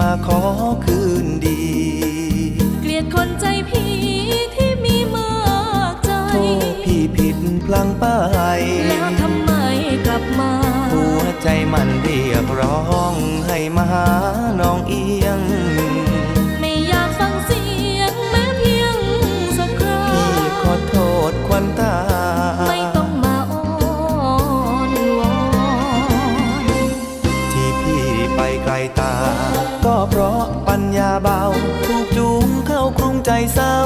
มาขอคืนดี เกลียดคนใจผีที่มีมากใจ โทษพี่ผิดพลังไป แล้วทำไมกลับมา หัวใจมันเรียกร้องให้มาหา เพราะปัญญาเบา ถูกจูงเข้ากรุงใจเศร้า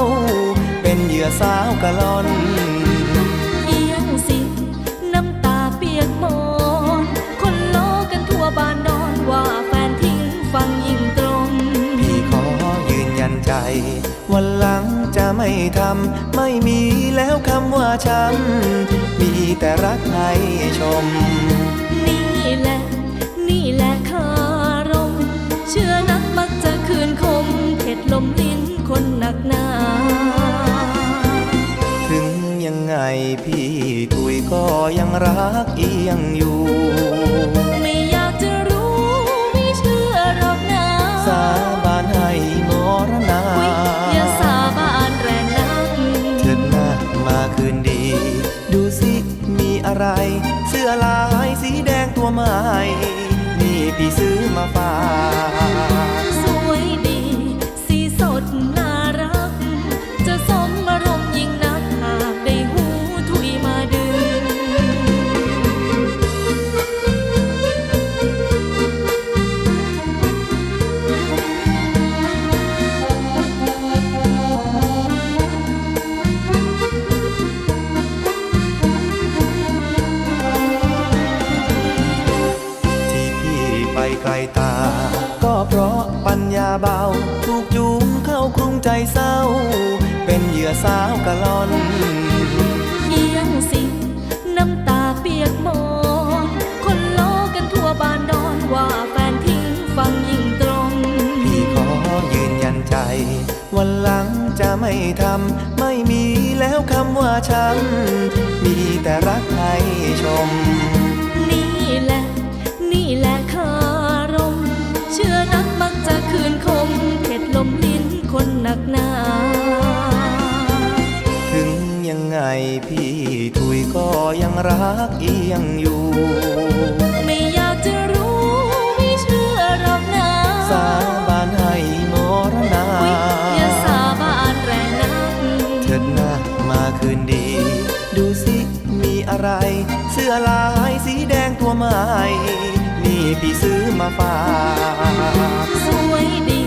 เป็นเหยื่อสาวกะลอนเอียงสิน้ำตาเปียกหมอน คนล้อกันทั่วบ้านนอนว่าแฟนทิ้งฟังยิ่งตรง พี่ขอยืนยันใจ วันหลังจะไม่ทำ ไม่มีแล้วคำว่าช้ำมีแต่รักให้ชม นี่แหละ นี่แหละคา นหนักหนาถึงยังไงพี่ตุยก็ยังรักเอียงอยู่ ไม่อยากจะรู้ ไม่เชื่อหรอกนะสาบานให้มรณาอุ๊ยอย่าสาบานแรงนักเถิดหน้ามาคืนดี ดูสิมีอะไร เสื้อลายสีแดงตัวใหม่นี่พี่ซื้อมาฝาก ก็เพราะปัญญาเบา ถูกจูงเข้ากรุงใจเศร้า เป็นเหยื่อสาวกะลอนเอียงสิน้ำตาเปียกหมอนคนล้อกันทั่วบ้านนอนว่าแฟนทิ้งฟังยิ่งตรง พี่ขอยืนยันใจ วันหลังจะไม่ทำ ไม่มีแล้วคำว่าช้ำมีแต่รักให้ชม กหนาถึงยังไงพี่ถุยก็ยังรักเอียงอยู่ ไม่อยากจะรู้ไม่เชื่อหรอกนะสาบานให้มรณาอุ๊ยอย่าสาบานแรงนักเถิดหน้ามาคืนดี ดูสิมีอะไร เสื้อลายสีแดงตัวใหม่นี่พี่ซื้อมาฝากสวยดี